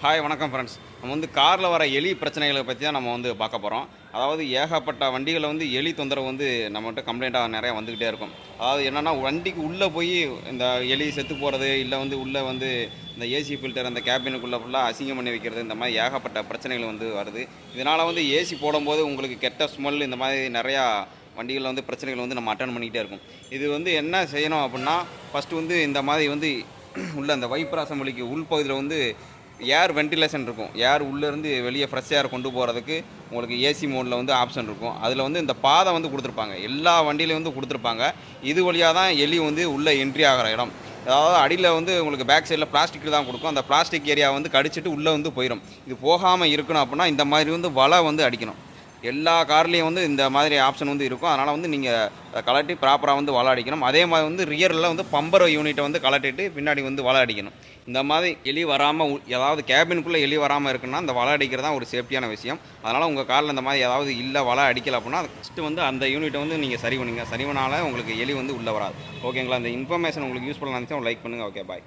Hi வணக்கம் friends நம்ம வந்து காரில் வர எலி பிரச்சனைகளை பற்றி தான் நம்ம வந்து பார்க்க போகிறோம் அதாவது ஏகப்பட்ட வண்டிகளை வந்து எலி தொந்தரவு வந்து நம்மகிட்ட கம்ப்ளைண்ட்டாக நிறையா வந்துக்கிட்டே இருக்கும். அதாவது என்னென்னா வண்டிக்கு உள்ளே போய் இந்த எலி செத்து போகிறது இல்லை வந்து உள்ளே வந்து இந்த ஏசி ஃபில்டர் அந்த கேபினுக்குள்ளே ஃபுல்லாக அசிங்கம் பண்ணி வைக்கிறது இந்த மாதிரி ஏகப்பட்ட பிரச்சனைகள் வந்து வருது. இதனால் வந்து ஏசி போடும்போது உங்களுக்கு கெட்ட ஸ்மெல் இந்த மாதிரி நிறையா வண்டிகளில் வந்து பிரச்சனைகள் வந்து நம்ம அட்டன் பண்ணிக்கிட்டே இருக்கும். இது வந்து என்ன செய்யணும் அப்படின்னா ஃபஸ்ட்டு வந்து இந்த மாதிரி வந்து உள்ள அந்த வைப்ராசம் வழிக்கு உள்பகுதியில் வந்து ஏர் வென்டிலேஷன் இருக்கும். ஏர் உள்ளேருந்து வெளியே ஃப்ரெஷ் ஏர் கொண்டு போகிறதுக்கு உங்களுக்கு ஏசி மோடில் வந்து ஆப்ஷன் இருக்கும். அதில் வந்து இந்த பாதை வந்து கொடுத்துருப்பாங்க. எல்லா வண்டியிலையும் வந்து கொடுத்துருப்பாங்க. இது வழியாக தான் எலி வந்து உள்ளே என்ட்ரி ஆகிற இடம். அதாவது அடியில் வந்து உங்களுக்கு பேக் சைடில் பிளாஸ்டிக் தான் கொடுக்கும். அந்த பிளாஸ்டிக் ஏரியா வந்து கடிச்சிட்டு உள்ளே வந்து போயிடும் இது போகாமல் இருக்கணும் அப்படின்னா இந்த மாதிரி வந்து வலை வந்து அடிக்கணும். எல்லா கார்லேயும் வந்து இந்த மாதிரி ஆப்ஷன் வந்து இருக்கும். அதனால் வந்து நீங்கள் கலட்டி ப்ராப்பராக வந்து வலை அடிக்கணும் அதே மாதிரி வந்து ரியரில் வந்து பம்பர் யூனிட்டை வந்து கலட்டிட்டு பின்னாடி வந்து வலை அடிக்கணும் இந்த மாதிரி எலி வராமல் ஏதாவது கேபினுக்குள்ளே எலி வராமல் இருக்குன்னா அந்த வலை அடிக்கிறது தான் ஒரு சேஃப்டியான விஷயம். அதனால் உங்கள் காரில் இந்த மாதிரி ஏதாவது இல்லை வலை அடிக்கலை அப்படின்னா ஃபஸ்ட்டு வந்து அந்த யூனிட்டை வந்து நீங்கள் சரி பண்ணுங்கள் சரி பண்ணால உங்களுக்கு எலி வந்து உள்ளே வராது. ஓகேங்களா இந்த இன்ஃபர்மேஷன் உங்களுக்கு யூஸ்ஃபுல்லாக இருந்துச்சு லைக் பண்ணுங்கள் ஓகே பாய்